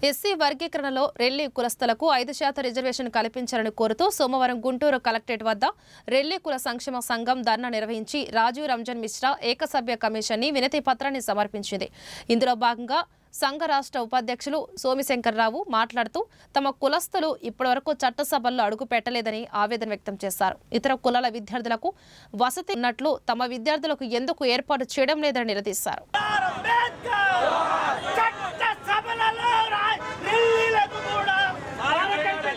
SC వర్గీకరణలో Relli కులస్తులకు ఐదు శాతం reservation కల్పించాలని కోరుతూ సోమవారం గుంటూరు కలెక్టరేట్ వద్ద రెల్లి కుల సంక్షేమ సంఘం ధర్నా నిర్వహించి రాజీవ్ రంజన్ మిశ్రా ఏకసభ్య కమిషన్ని వినతి పత్రాన్ని సమర్పించింది. ఇందులో భాగంగా సంఘ రాష్ట్ర ఉపాధ్యక్షులు సోమిశంకర్రావు మాట్లాడుతూ తమ కులస్తులు ఇప్పటివరకు చట్టసభల్లో అడుగు పెట్టలేదని ఆవేదన వ్యక్తం చేశారు. ఇతర కులాల విద్యార్థులకు వసతి ఉన్నట్లు తమ విద్యార్థులకు ఎందుకు ఏర్పాటు చేయడం లేదని నిలదీశారు అంబేద్కర్ చట్టసభలలో రా- రిల్లీలకు కూడా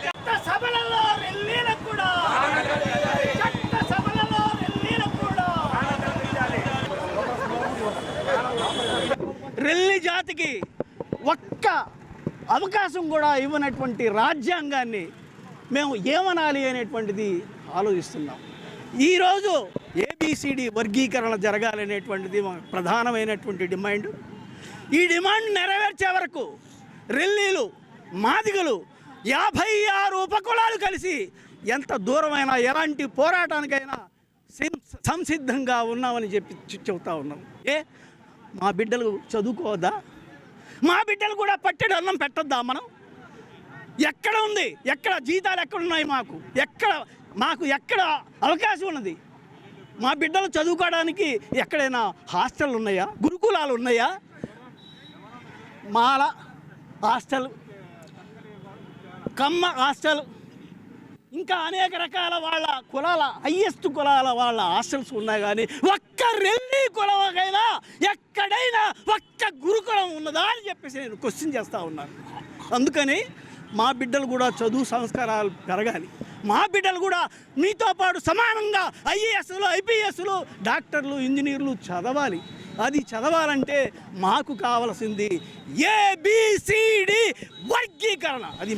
చట్టసభలలో రిల్లీలకు కూడా చట్టసభలలో రిల్లీలకు కూడా రెల్లి జాతికి ఒక్క అవకాశం కూడా ఇవ్వనటువంటి రాజ్యాంగాన్ని మేము ఏమనాలి అనేటువంటిది ఆలోచిస్తున్నాం. ఈరోజు ఏబిసిడి వర్గీకరణ జరగాలనేటువంటిది మా ప్రధానమైనటువంటి డిమాండ్. ఈ డిమాండ్ నెరవేర్చే వరకు రెల్లీలు మాదిగలు యాభై ఆరు ఉపకులాలు కలిసి ఎంత దూరమైనా ఎలాంటి పోరాటానికైనా సంసిద్ధంగా ఉన్నామని చెప్పి చెబుతా ఉన్నాం. ఏ? మా బిడ్డలు చదువుకోవద్దా? మా బిడ్డలు కూడా పట్టెడు అన్నం పెట్టొద్దా మనం? ఎక్కడ ఉంది? ఎక్కడ? జీతాలు ఎక్కడ ఉన్నాయి మాకు? ఎక్కడ? మాకు ఎక్కడ అవకాశం ఉన్నది? మా బిడ్డలు చదువుకోవడానికి ఎక్కడైనా హాస్టల్ ఉన్నాయా? గురుకులాలు ఉన్నాయా? మాల హాస్టల్ కమ్మ హాస్టల్ ఇంకా అనేక రకాల వాళ్ళ కులాల హయ్యెస్ట్ కులాల వాళ్ళ హాస్టల్స్ ఉన్నాయి కానీ ఒక్క రెల్లి కులమైనా ఎక్కడైనా ఒక్క గురుకులం ఉన్నదా అని చెప్పేసి నేను క్వశ్చన్ చేస్తూ ఉన్నాను. అందుకని మా బిడ్డలు కూడా చదువు సంస్కారాలు పెరగాలి. మా బిడ్డలు కూడా మీతో పాటు సమానంగా ఐఏఎస్లు ఐపీఎస్లు డాక్టర్లు ఇంజనీర్లు చదవాలి. అది చదవాలంటే మాకు కావలసింది ఏబిసిడి వర్గీకరణ. అది